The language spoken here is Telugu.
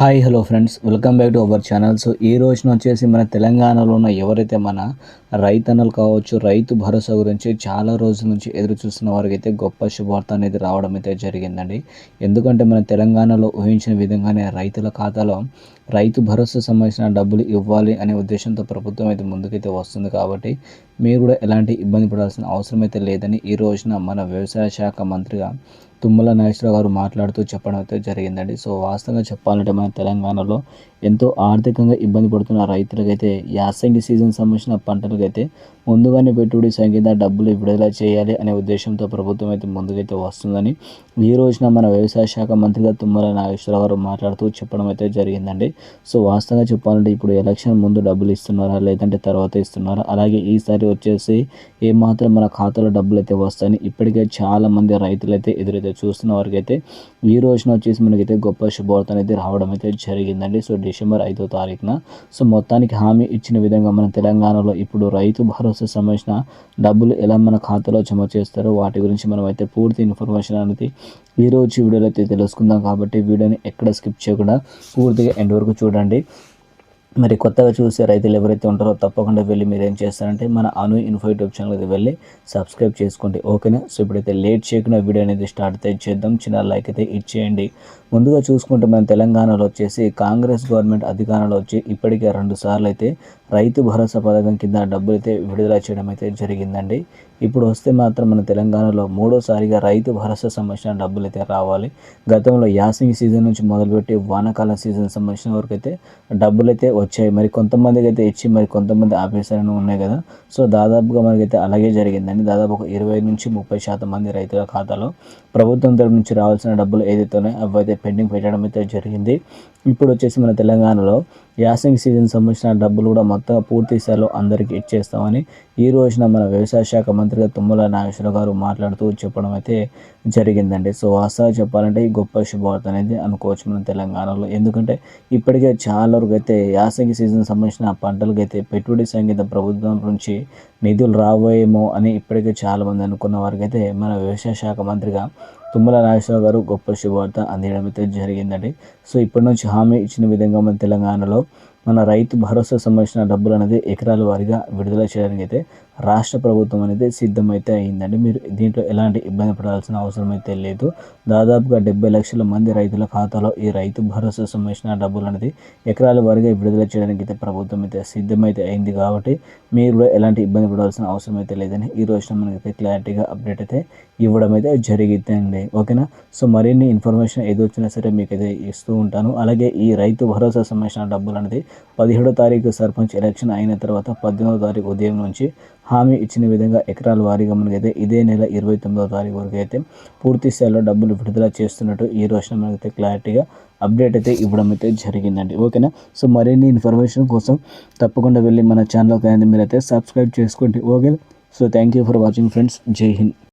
Hi hello friends welcome back to our channel so ఈ రోజున వచ్చేసి మన తెలంగాణలో ఉన్న ఎవరైతే మన రైతన్నలు కావచ్చు రైతు భరోసా గురించి చాలా రోజుల నుంచి ఎదురు చూస్తున్న వారికి అయితే గొప్ప శుభార్త అనేది రావడం అయితే జరిగిందండి. ఎందుకంటే మన తెలంగాణలో ఊహించిన విధంగానే రైతుల ఖాతాలో రైతు భరోసా సంబంధించిన డబ్బులు ఇవ్వాలి అనే ఉద్దేశంతో ప్రభుత్వం అయితే ముందుకైతే వస్తుంది కాబట్టి మీరు కూడా ఎలాంటి ఇబ్బంది పడాల్సిన అవసరం అయితే లేదని ఈ రోజున మన వ్యవసాయ శాఖ మంత్రిగా తుమ్మల నాగేశ్వరరావు గారు మాట్లాడుతూ చెప్పడం అయితే జరిగిందండి. సో వాస్తవంగా చెప్పాలంటే మన తెలంగాణలో ఎంతో ఆర్థికంగా ఇబ్బంది పడుతున్న రైతులకైతే యాసంగి సీజన్ సంబంధించిన పంటలకైతే ముందుగానే పెట్టుబడి సంగీత డబ్బులు విడుదల చేయాలి అనే ఉద్దేశంతో ప్రభుత్వం అయితే ముందుకైతే వస్తుందని ఈ రోజున మన వ్యవసాయ శాఖ మంత్రిగా తుమ్మల నాగేశ్వరరావు గారు మాట్లాడుతూ చెప్పడం అయితే జరిగిందండి. సో వాస్తవంగా చెప్పాలంటే ఇప్పుడు ఎలక్షన్ ముందు డబ్బులు ఇస్తున్నారా లేదంటే తర్వాత ఇస్తున్నారా? అలాగే ఈసారి వచ్చేసి ఏమాత్రం మన ఖాతాలో డబ్బులు అయితే వస్తాయని ఇప్పటికే చాలామంది రైతులు అయితే చూస్తున్న వారికైతే అయితే ఈ రోజున వచ్చేసి మనకైతే గొప్ప శుభవార్త అనేది రావడం అయితే జరిగిందండి. సో డిసెంబర్ ఐదో తారీఖున. సో మొత్తానికి హామీ ఇచ్చిన విధంగా మన తెలంగాణలో ఇప్పుడు రైతు భరోసా సంబంధించిన డబ్బులు ఎలా మన ఖాతాలో జమ చేస్తారో వాటి గురించి మనం అయితే పూర్తి ఇన్ఫర్మేషన్ అనేది ఈరోజు వీడియోలో అయితే తెలుసుకుందాం. కాబట్టి వీడియోని ఎక్కడ స్కిప్ చేయకుండా పూర్తిగా ఎండ్ వరకు చూడండి. మరి కొత్తగా చూసే రైతులు ఎవరైతే ఉంటారో తప్పకుండా వెళ్ళి మీరు ఏం చేస్తారంటే మన అను ఇన్ఫో యూట్యూబ్ ఛానల్కి వెళ్ళి సబ్స్క్రైబ్ చేసుకోండి. ఓకేనా? సో ఇప్పుడైతే లేట్ చేయకుండా వీడియో అనేది స్టార్ట్ అయితే చేద్దాం. చిన్న లైక్ అయితే ఇచ్చేయండి. ముందుగా చూసుకుంటే మన తెలంగాణలో వచ్చేసి కాంగ్రెస్ గవర్నమెంట్ అధికారంలో వచ్చి ఇప్పటికే రెండు సార్లు అయితే రైతు భరోసా పథకం కింద డబ్బులు అయితే విడుదల చేయడం అయితే జరిగిందండి. ఇప్పుడు వస్తే మాత్రం మన తెలంగాణలో మూడోసారిగా రైతు భరోసా సంబంధించిన డబ్బులు అయితే రావాలి. గతంలో యాసింగ్ సీజన్ నుంచి మొదలుపెట్టి వానాకాలం సీజన్ సంబంధించిన వరకు అయితే డబ్బులు అయితే వచ్చాయి. మరి కొంతమందికి అయితే ఇచ్చి మరి కొంతమంది ఆపేసారని ఉన్నాయి కదా. సో దాదాపుగా మనకైతే అలాగే జరిగిందండి. దాదాపు ఒక ఇరవై నుంచి ముప్పై శాతం మంది రైతుల ఖాతాలో ప్రభుత్వం తరపు నుంచి రావాల్సిన డబ్బులు ఏదైతే ఉన్నాయో అవి అయితే పెండింగ్ పెట్టడం అయితే జరిగింది. ఇప్పుడు వచ్చేసి మన తెలంగాణలో యాసింగ్ సీజన్ సంబంధించిన డబ్బులు కూడా మొత్తం పూర్తి స్థాయిలో అందరికీ ఇచ్చేస్తామని ఈ రోజున మన వ్యవసాయ శాఖ మంత్రిగా తుమ్మల నాగేశ్వర గారు మాట్లాడుతూ చెప్పడం అయితే జరిగిందండి. సో వాస్తవంగా చెప్పాలంటే ఈ గొప్ప శుభవార్త అనేది అనుకోవచ్చు మన తెలంగాణలో. ఎందుకంటే ఇప్పటికే చాలా వరకు అయితే యాసంగి సీజన్ సంబంధించిన పంటలకు అయితే పెట్టుబడి సంగీత ప్రభుత్వం నుంచి నిధులు రాబోయేమో అని ఇప్పటికే చాలామంది అనుకున్న వారికి అయితే మన వ్యవసాయ శాఖ మంత్రిగా తుమ్మల నాగేశ్వరరావు గారు గొప్ప శుభవార్త అందించడం అయితే జరిగిందండి. సో ఇప్పటి నుంచి హామీ ఇచ్చిన విధంగా మన తెలంగాణలో మన రైతు భరోసా సంబంధించిన డబ్బులు అనేది ఎకరాల వారీగా విడుదల చేయడానికి అయితే రాష్ట్ర ప్రభుత్వం అనేది సిద్ధమైతే అయిందండి. మీరు దీంట్లో ఎలాంటి ఇబ్బంది పడాల్సిన అవసరం అయితే లేదు. దాదాపుగా డెబ్బై లక్షల మంది రైతుల ఖాతాలో ఈ రైతు భరోసా సంబంధించిన డబ్బులు అనేది ఎకరాల వారీగా విడుదల చేయడానికి అయితే ప్రభుత్వం అయితే సిద్ధమైతే అయింది కాబట్టి మీరు కూడా ఎలాంటి ఇబ్బంది పడాల్సిన అవసరం అయితే లేదని ఈ రోజున మనకైతే క్లారిటీగా అప్డేట్ అయితే ఇవ్వడం అయితే జరిగిందండి. ఓకేనా? సో మరిన్ని ఇన్ఫర్మేషన్ ఏదో వచ్చినా సరే మీకు అయితే ఇస్తూ ఉంటాను. అలాగే ఈ రైతు భరోసా సంబంధించిన డబ్బులు అనేది పదిహేడో తారీఖు సర్పంచ్ ఎలక్షన్ అయిన తర్వాత పద్దెనిమిదో తారీఖు ఉదయం నుంచి హామీ ఇచ్చిన విధంగా ఎకరాల వారీగా మనకైతే ఇదే నెల ఇరవై తొమ్మిదో తారీఖు వరకు అయితే పూర్తి స్థాయిలో డబ్బులు విడుదల చేస్తున్నట్టు ఈ రోజున మనకైతే క్లారిటీగా అప్డేట్ అయితే ఇవ్వడం అయితే జరిగిందండి. ఓకేనా? సో మరిన్ని ఇన్ఫర్మేషన్ కోసం తప్పకుండా వెళ్ళి మన ఛానల్కి అనేది మీరైతే సబ్స్క్రైబ్ చేసుకోండి. Okay so thank you for watching friends Jai Hind.